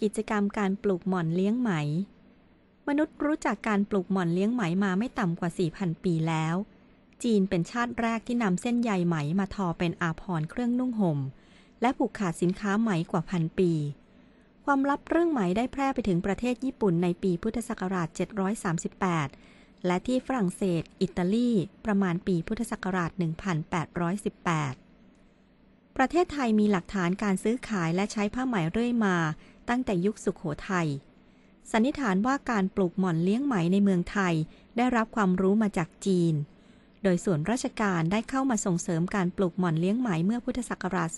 กิจกรรมการปลูกหม่อนเลี้ยงไหม มนุษย์รู้จักการปลูกหม่อนเลี้ยงไหมมาไม่ต่ำกว่า 4,000 ปีแล้ว จีนเป็นชาติแรกที่นำเส้นใยไหมมาทอเป็นอาภรณ์เครื่องนุ่งห่ม และผูกขาดสินค้าไหมกว่าพันปี ความลับเรื่องไหมได้แพร่ไปถึงประเทศญี่ปุ่นในปีพุทธศักราช 738 และที่ฝรั่งเศส อิตาลี ประมาณปีพุทธศักราช 1818 ประเทศไทยมีหลักฐานการซื้อขายและใช้ผ้าไหมเรื่อยมา ตั้งแต่ยุคสุขโขทัย สันนิษฐานว่าการปลูกหม่อนเลี้ยงไหมในเมืองไทย ได้รับความรู้มาจากจีน โดยส่วนราชการได้เข้ามาส่งเสริมการปลูกหม่อนเลี้ยงไหมเมื่อพุทธศักราช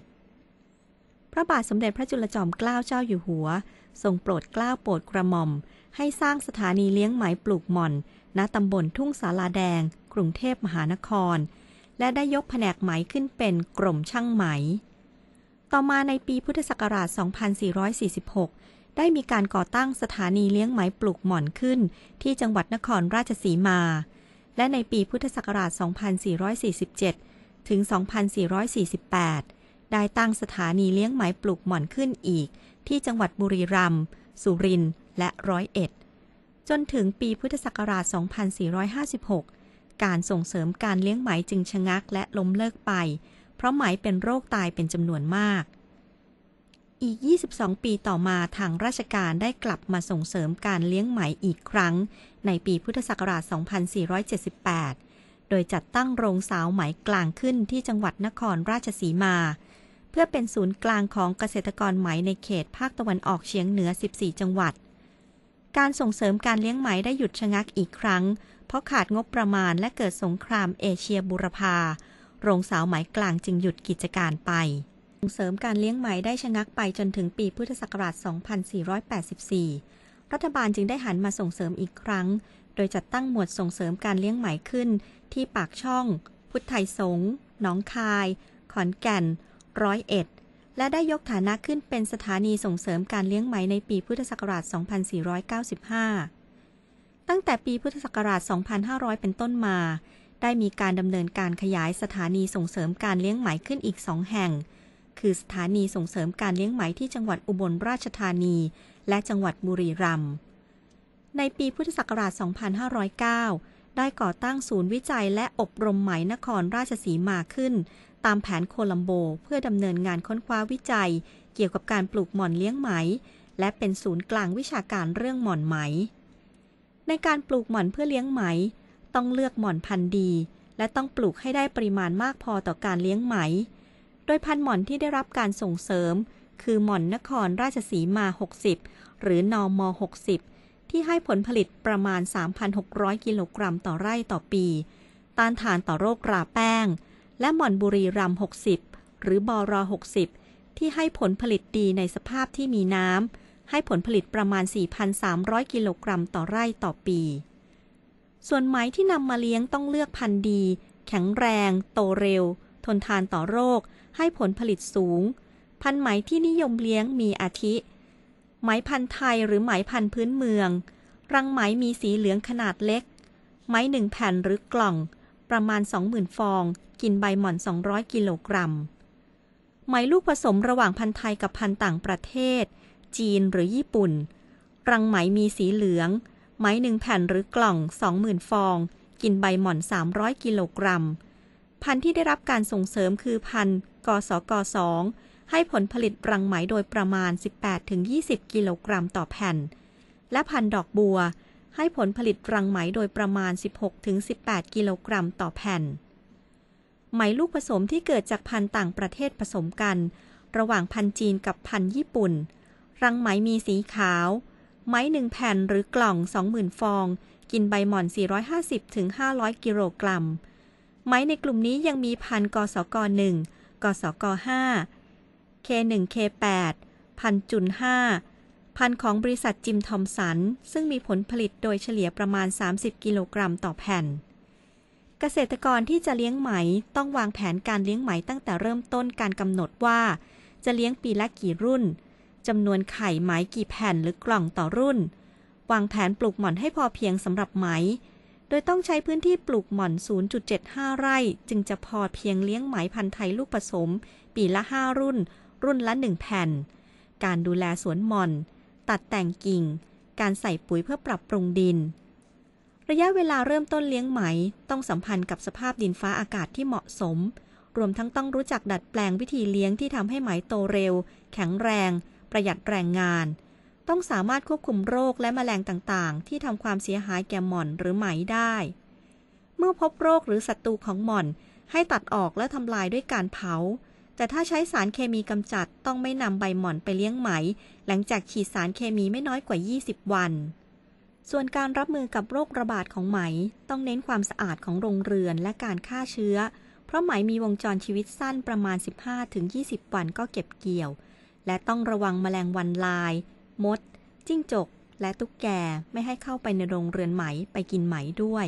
2444 พระบาทสมเด็จพระจุลจอมเกล้าเจ้าอยู่หัว ทรงโปรดเกล้าโปรดกระหม่อม ให้สร้างสถานีเลี้ยงไหมปลูกหม่อน ณตำบลทุ่งสาลาแดง กรุงเทพมหานคร และได้ยกแผนกไหมขึ้นเป็นกรมช่างไหม ต่อมาในปีพุทธศักราช 2446 ได้มีการก่อตั้งสถานีเลี้ยงไหมปลูกหม่อนขึ้น ที่จังหวัดนครราชสีมา และในปีพุทธศักราช 2447 ถึง 2448 ได้ตั้งสถานีเลี้ยงไหมปลูกหม่อนขึ้นอีก ที่จังหวัดบุรีรัมย์ สุรินทร์ และร้อยเอ็ด จนถึงปีพุทธศักราช 2456 การส่งเสริมการเลี้ยงไหมจึงชะงักและล้มเลิกไป เพราะไหมเป็นโรคตายเป็นจำนวนมาก อีก 22 ปีต่อมาทางราชการได้กลับมาส่งเสริมการเลี้ยงไหมอีกครั้ง ในปีพุทธศักราช 2478 โดยจัดตั้งโรงสาวไหมกลางขึ้นที่จังหวัดนครราชสีมา เพื่อเป็นศูนย์กลางของเกษตรกรไหมในเขตภาคตะวันออกเฉียงเหนือ 14 จังหวัดการส่งเสริมการเลี้ยงไหมได้หยุดชะงักอีกครั้ง เพราะขาดงบประมาณและเกิดสงครามเอเชียบูรพา โรงสาวไหมกลางจึงหยุดกิจการไป ส่งเสริมการเลี้ยงไหมได้ชะงักไปจนถึงปีพุทธศักราช 2484 รัฐบาลจึงได้หันมาส่งเสริมอีกครั้ง โดยจัดตั้งหมวดส่งเสริมการเลี้ยงไหมขึ้น ที่ปากช่อง พุทธไทยสงฆ์หนองคาย ขอนแก่น ร้อยเอ็ด และได้ยกฐานะขึ้นเป็นสถานีส่งเสริมการเลี้ยงไหมในปีพุทธศักราช 2495 ตั้งแต่ปีพุทธศักราช 2500 เป็นต้นมา ได้มีการดำเนินการขยายสถานีส่งเสริมการเลี้ยงไหมขึ้นอีกสองแห่ง คือสถานีส่งเสริมการเลี้ยงไหมที่จังหวัดอุบลราชธานี และจังหวัดบุรีรัมย์ ในปีพุทธศักราช 2509 ได้ก่อตั้งศูนย์วิจัยและอบรมไหมนครราชสีมาขึ้น ตามแผนโคลัมโบเพื่อดำเนินงานค้นคว้าวิจัย เกี่ยวกับการปลูกหม่อนเลี้ยงไหม และเป็นศูนย์กลางวิชาการเรื่องหม่อนไหม ในการปลูกหม่อนเพื่อเลี้ยงไหม ต้องเลือกหม่อนพันธุ์ดี และต้องปลูกให้ได้ปริมาณมากพอต่อการเลี้ยงไหม โดยพันธุ์หม่อนที่ได้รับการส่งเสริม คือหม่อนนครราชสีมา 60 หรือนอม60 ที่ให้ผลผลิตประมาณ 3,600 กิโลกรัมต่อไร่ต่อปี ต้านทานต่อโรคราแป้ง และหม่อนบุรีรัม60 หรือบอร60 ที่ให้ผลผลิตดีในสภาพที่มีน้ำ ให้ผลผลิตประมาณ 4,300 กิโลกรัมต่อไร่ต่อปี ส่วนไหมที่นำมาเลี้ยงต้องเลือกพันธุ์ดี แข็งแรง โตเร็ว ทนทานต่อโรค ให้ผลผลิตสูง พันธุ์ไหมที่นิยมเลี้ยงมีอาทิ ไหมพันธุ์ไทยหรือไหมพันธุ์พื้นเมือง รังไหมมีสีเหลืองขนาดเล็ก ไหมหนึ่งแผ่นหรือกล่อง ประมาณ 20,000 ฟอง กินใบหม่อน 200 กิโลกรัมไหมลูกผสมระหว่างพันธุ์ไทยกับพันธุ์ต่างประเทศ จีนหรือญี่ปุ่น รังไหมมีสีเหลือง ไหมหนึ่งแผ่นหรือกล่อง 20,000 ฟอง กินใบหม่อน 300 กิโลกรัม พันธุ์ที่ได้รับการส่งเสริมคือพันธุ์กสก2ให้ผลผลิตรังไหมโดยประมาณ 18-20 กิโลกรัมต่อแผ่น และพันธุ์ดอกบัว ให้ผลผลิตรังไหมโดยประมาณ 16-18 กิโลกรัมต่อแผ่น ไหมลูกผสมที่เกิดจากพันธุ์ต่างประเทศผสมกัน ระหว่างพันธุ์จีนกับพันธุ์ญี่ปุ่น รังไหมมีสีขาวไหมหนึ่งแผ่นหรือกล่อง 20,000 ฟอง กินใบหม่อน 450-500 กิโลกรัมไหมในกลุ่มนี้ยังมีพันกสก1กสก5 K1 K8 พันจุน5พันของบริษัทจิมทอมสัน ซึ่งมีผลผลิตโดยเฉลี่ยประมาณ 30 กิโลกรัมต่อแผ่น เกษตรกรที่จะเลี้ยงไหมต้องวางแผนการเลี้ยงไหมตั้งแต่เริ่มต้นการกำหนดว่า จะเลี้ยงปีละกี่รุ่น จำนวนไข่ไหมกี่แผ่นหรือกล่องต่อรุ่น วางแผนปลูกหม่อนให้พอเพียงสำหรับไหม โดยต้องใช้พื้นที่ปลูกหม่อน 0.75 ไร่ จึงจะพอเพียงเลี้ยงไหมพันธุ์ไทยลูกผสม ปีละ 5 รุ่น รุ่นละหนึ่งแผ่น การดูแลสวนหม่อน ตัดแต่งกิ่ง การใส่ปุ๋ยเพื่อปรับปรุงดิน ระยะเวลาเริ่มต้นเลี้ยงไหม ต้องสัมพันธ์กับสภาพดินฟ้าอากาศที่เหมาะสมรวมทั้งต้องรู้จักดัดแปลงวิธีเลี้ยงที่ทำให้ไหมโตเร็ว แข็งแรง ประหยัดแรงงาน ต้องสามารถควบคุมโรคและแมลงต่างๆ ที่ทำความเสียหายแก่หม่อนหรือไหมได้ เมื่อพบโรคหรือศัตรูของหม่อน ให้ตัดออกและทำลายด้วยการเผา แต่ถ้าใช้สารเคมีกำจัดต้องไม่นำใบหม่อนไปเลี้ยงไหม หลังจากฉีดสารเคมีไม่น้อยกว่า 20 วันส่วนการรับมือกับโรคระบาดของไหม ต้องเน้นความสะอาดของโรงเรือนและการฆ่าเชื้อ เพราะไหมมีวงจรชีวิตสั้นประมาณ 15-20 วันก็เก็บเกี่ยว และต้องระวังแมลงวันลาย มด จิ้งจก และตุ๊กแกไม่ให้เข้าไปในโรงเรือนไหมไปกินไหมด้วย